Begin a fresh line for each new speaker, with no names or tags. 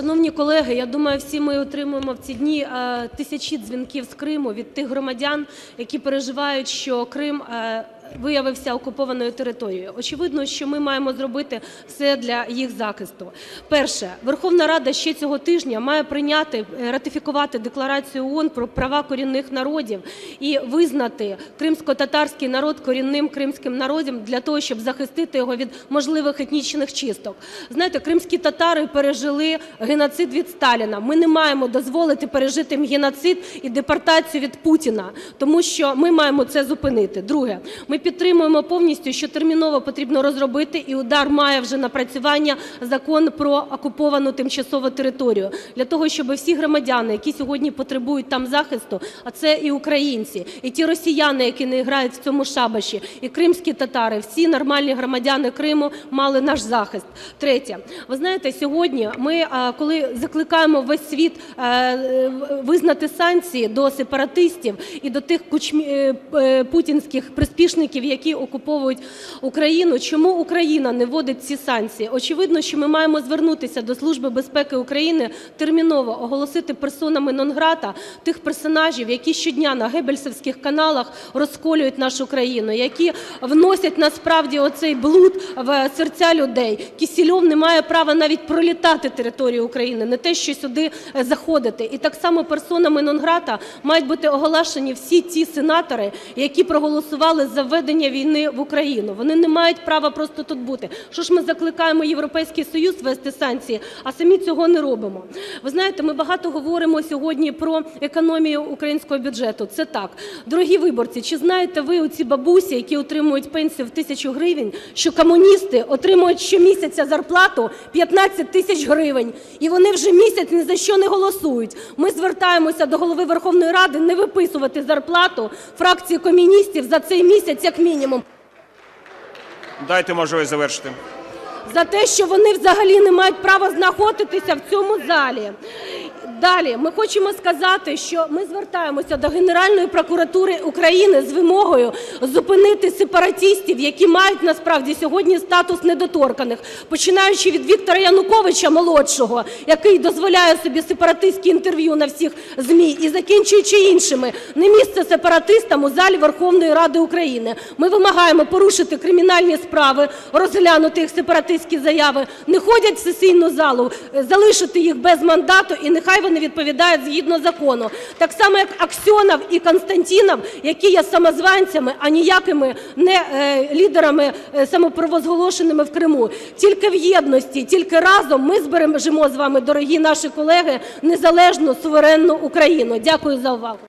Шановні колеги, я думаю, всі ми отримуємо в ці дні е, тисячі дзвінків з Криму від тих громадян, які переживають, що Крим е, виявився окупованою територією. Очевидно, що ми маємо зробити все для їх захисту. Перше. Верховна Рада ще цього тижня має прийняти, е, ратифікувати Декларацію ООН про права корінних народів і визнати кримсько-татарський народ корінним кримським народом для того, щоб захистити його від можливих етнічних чисток. Знаєте, кримські татари пережили геноцид від Сталіна. Ми не маємо дозволити пережити геноцид і депортацію від Путіна, тому що ми маємо це зупинити. Друге. Ми підтримуємо повністю, що терміново потрібно розробити, і УДАР має вже напрацювання Закон про окуповану тимчасову територію для того, щоб всі громадяни, які сьогодні потребують там захисту, а це і українці, і ті росіяни, які не грають в цьому шабаші, і кримські татари, всі нормальні громадяни Криму мали наш захист. Третє. Ви знаєте, сьогодні ми, е, коли закликаємо весь світ е, визнати санкції до сепаратистів і до тих кучмі- е, путінських приспішників, які окуповують Україну, чому Україна не вводить ці санкції? Очевидно, що ми маємо звернутися до Служби безпеки України, терміново оголосити персонами нон-грата тих персонажів, які щодня на геббельсівських каналах розколюють нашу країну, які вносять насправді оцей блуд в серця людей. Кісільов не має права навіть пролітати територію України, не те, що сюди е, заходити. І так само персонами нон-грата мають бути оголошені всі ті сенатори, які проголосували за введення війни в Україну. Вони не мають права просто тут бути. Що ж ми закликаємо Європейський Союз ввести санкції, а самі цього не робимо? Ви знаєте, ми багато говоримо сьогодні про економію українського бюджету. Це так. Дорогі виборці, чи знаєте ви оці бабусі, які отримують пенсію в тисячу гривень, що комуністи отримують щомісяця зарплату 15 тисяч гривень, і вони вже місяць ні за що не голосують. Ми звертаємося до Голови Верховної Ради не виписувати зарплату фракції комуністів за цей місяць як мінімум.
Дайте можливість завершити.
за те, що вони взагалі не мають права знаходитися в цьому залі. Далі ми хочемо сказати, що ми звертаємося до Генеральної прокуратури України з вимогою зупинити сепаратистів, які мають насправді сьогодні статус недоторканих, починаючи від Віктора Януковича молодшого, який дозволяє собі сепаратистські інтерв'ю на всіх змі, і закінчуючи іншими. Не місце сепаратистам у залі Верховної Ради України. Ми вимагаємо порушити кримінальні справи, розглянути їх сепаратистські заяви, не ходять в сесійну залу, залишити їх без мандату і нехай вони відповідають згідно закону. Так само, як Аксьонов і Константінов, які є самозванцями, а ніякими не е, лідерами е, самопровозголошеними в Криму. Тільки в єдності, тільки разом ми збережемо з вами, дорогі наші колеги, незалежну суверенну Україну. Дякую за увагу.